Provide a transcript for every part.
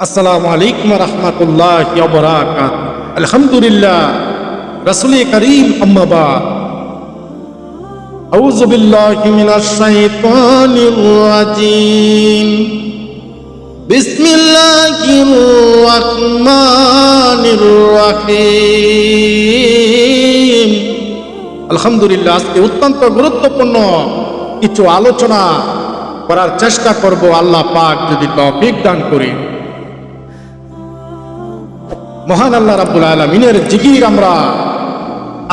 আসসালামু আলাইকুম রহমতুল্লাহ বরাকাত আলহামদুলিল্লাহ রসুল করিম আম্মাবাদ أعوذ بالله من الشيطان الرجيم بسم الله الرحمن الرحيم আলহামদুলিল্লাহ আজকে অত্যন্ত গুরুত্বপূর্ণ কিছু আলোচনা করার চেষ্টা করব আল্লাহ পাক যদি তৌফিক দান করি মহান আল্লাহ রাব্বুল আলমিনের জিগির আমরা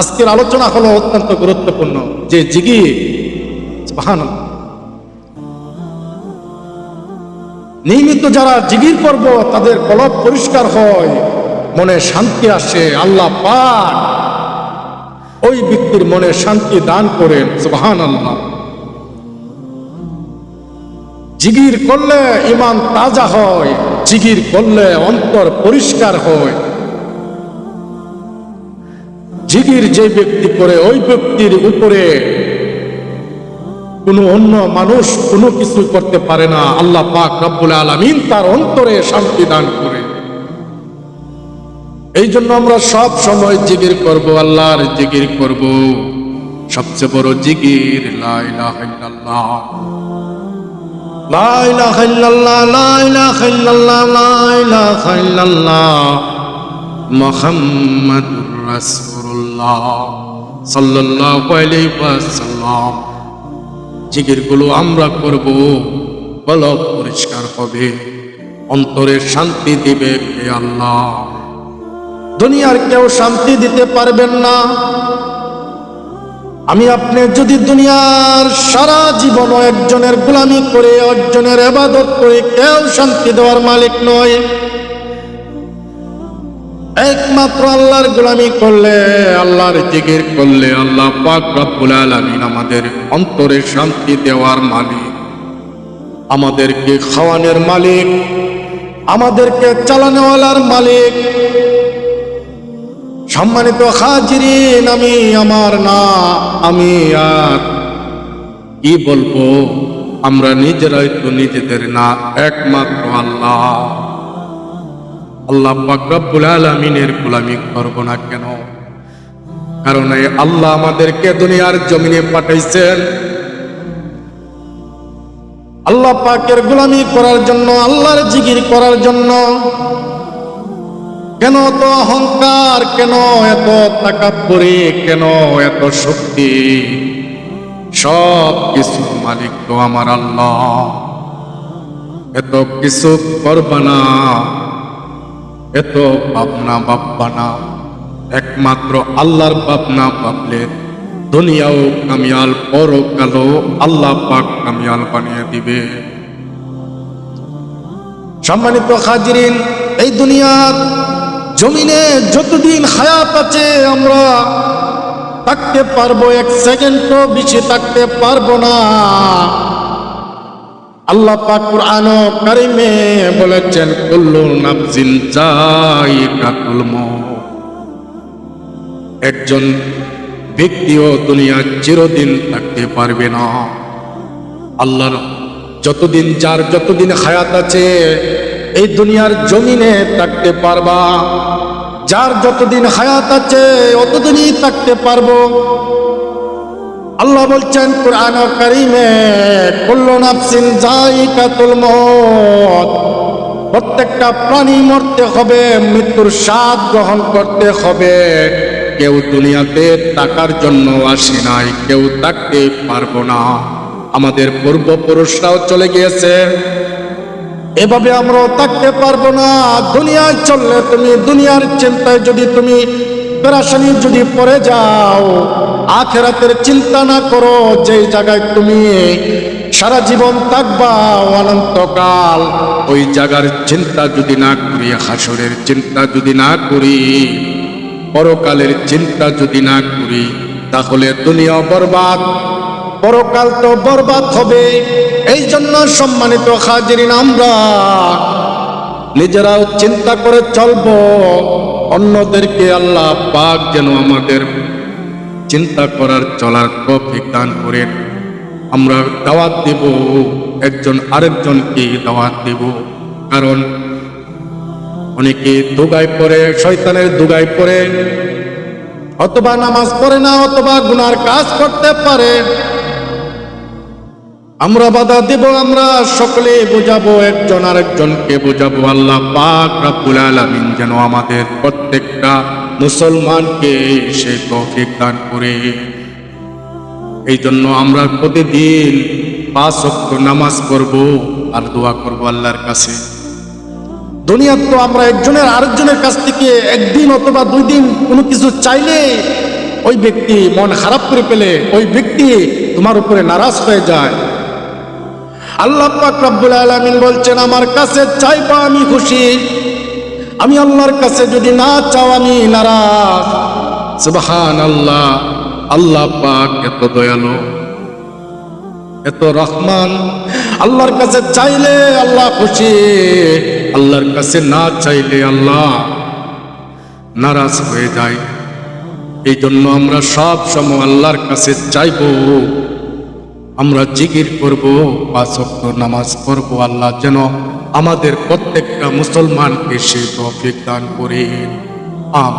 আজকের আলোচনা হলো অত্যন্ত গুরুত্বপূর্ণ। যে জিগির মহান নিয়মিত যারা জিগির করব তাদের কলব পরিষ্কার হয়, মনে শান্তি আসে, আল্লাহ পাক ওই ব্যক্তির মনে শান্তি দান করেন সুবহান আল্লাহ জিগির করলে ইমান তাজা হয় জিগির করলে অন্তর পরিষ্কার হয়। জিগির যে ব্যক্তি করে, ওই ব্যক্তির উপরে কোনো অন্য মানুষ কোনো কিছু করতে পারে না। আল্লাহ পাক রব্বুল আলমিন তার অন্তরে শান্তি দান করে। এই জন্য আমরা সব সময় জিগির করব, আল্লাহর জিগির করব। সবচেয়ে বড় জিগির লা ইলাহা ইল্লাল্লাহ, লা ইলাহা ইল্লাল্লাহ, লা ইলাহা ইল্লাল্লাহ। লা ইলাহা ইল্লাল্লাহ মুহাম্মাদুর রাসূলুল্লাহ সাল্লাল্লাহু আলাইহি ওয়াসাল্লাম। জিকিরগুলো আমরা করব কলব পরিষ্কার হবে, অন্তরে শান্তি দিবে আল্লাহ। দুনিয়ার কেউ শান্তি দিতে পারবেন না। আমি আপনি যদি দুনিয়ার সারা জীবন একজনের গোলামি করে, একজনের এবাদত করে কেউ শান্তি দেওয়ার মালিক নয়। একমাত্র আল্লাহর গোলামি করলে, আল্লাহর জিকির করলে আল্লাহ পাক রব্বুল আলামিন আমাদের অন্তরে শান্তি দেওয়ার মালিক। আমাদেরকে খাওয়ানোর মালিক, আমাদেরকে চালানোওয়ালার মালিক সম্মানিত হাজিরিন, আমি আমার না, আমি আর। কি বলব? আমরা নিজেরাই তো নিজেদের না, একমাত্র আল্লাহ। আল্লাহ পাকরাবুল আলমিনের গোলামি করব না কেন? কারণ এই আল্লাহ আমাদেরকে দুনিয়ার জমিনে পাঠাইছেন। আল্লাহ পাকের গোলামি করার জন্য, আল্লাহর জিকির করার জন্য। কেন এত অহংকার? কেন এত তাকাব্বরি? কেন এত শক্তি? সব কিছু মালিক তো আমার আল্লাহ। এত কিছু করবা না। এত ভাবনা ভাববা না। একমাত্র আল্লাহর ভাবনা ভাবলে দুনিয়াও কামিয়াল পরকালও আল্লাহ পাক কামিয়াল বানিয়ে দিবে। সম্মানিত হাজিরিন, এই দুনিয়ার জমিনে যতদিন হায়াত আছে, আমরা থাকতে পারব, এক সেকেন্ড সেকেন্ডও বেশি থাকতে পারব না। আল্লাহ পাক কুরআন কারিমে বলেছেন, কুল্লু নাফসিন যায়িকাতুল মউত। একজন ব্যক্তিও দুনিয়া চিরদিন থাকতে পারবে না। আল্লাহর যতদিন যার যতদিন হায়াত আছে এই দুনিয়ার জমিনে থাকতে পারবা। যার যতদিন হায়াত আছে, অতদিনই থাকতে পারব। আল্লাহ বলছেন, কোরআন কারিমে কুল্লু নাফসিন যায়িকাতুল মউত প্রত্যেকটা প্রাণী মরতে হবে, মৃত্যুর স্বাদ গ্রহণ করতে হবে। কেউ দুনিয়াতে টাকার জন্য আসে নাই, কেউ থাকতে পারব না। আমাদের পূর্বপুরুষরাও চলে গিয়েছে। এভাবে আমরাও থাকতে পারব না। দুনিয়ায় চললে তুমি, দুনিয়ার চিন্তায় যদি তুমি পেরাশানি যদি পড়ে যাও, আখেরাতের চিন্তা না করো, যেই জায়গায় তুমি সারা জীবন থাকবা অনন্তকাল ওই জায়গার চিন্তা যদি না করি, হাসরের চিন্তা যদি না করি, পরকালের চিন্তা যদি না করি, তাহলে দুনিয়া বরবাদ। পরকাল তো বরবাদ হবে। এই জন্য সম্মানিত হাজিরিন আমরা নিজেরাও চিন্তা করে চলবো। অন্যদেরকে আল্লাহ পাক যেন আমাদের চিন্তা করার চলার তৌফিক দান করেন। আমরা দাওয়াত দেব, একজন আরেকজনকে দাওয়াত দেব। কারণ অনেকে দুগায় পড়ে, শয়তানের দুগায় পড়ে। অথবা নামাজ পড়ে না, অথবা গুনার কাজ করতে পারে। আমরা বাধা দেব, আমরা সকলে বোঝাবো, একজন আরেকজনকে বোঝাবো। আল্লাহ পাক রাব্বুল আলামিন যেন আমাদের প্রত্যেকটা মুসলমানকে সে তৌফিক দান করে। এই জন্য আমরা প্রতিদিন পাঁচ ওয়াক্ত নামাজ পড়ব আর দোয়া করব আল্লাহর কাছে। দুনিয়ার তো আমরা একজনের আরেকজনের কাছ থেকে একদিন অথবা দুই দিন কোনো কিছু চাইলে ওই ব্যক্তি মন খারাপ করে পেলে ওই ব্যক্তি তোমার উপরে নারাজ হয়ে যায়। আল্লাহ পাক রব্বুল আলামিন বলছেন, আমার কাছে চাইবা আমি খুশি। আমি আল্লাহর কাছে যদি না চাও আমি নারাজ। সুবহান আল্লাহ আল্লাহ পাক এত দয়ালু, এত রহমান। আল্লাহর কাছে চাইলে আল্লাহ খুশি, আল্লাহর কাছে না চাইলে আল্লাহ নারাজ হয়ে যায়। এই জন্য আমরা সব সময় আল্লাহর কাছে চাইব। আমরা জিকির করব, বা ওয়াক্ত নামাজ পড়ব, আল্লাহ যেন আমাদের প্রত্যেকটা মুসলমানকে সে তৌফিক দান করেন। আম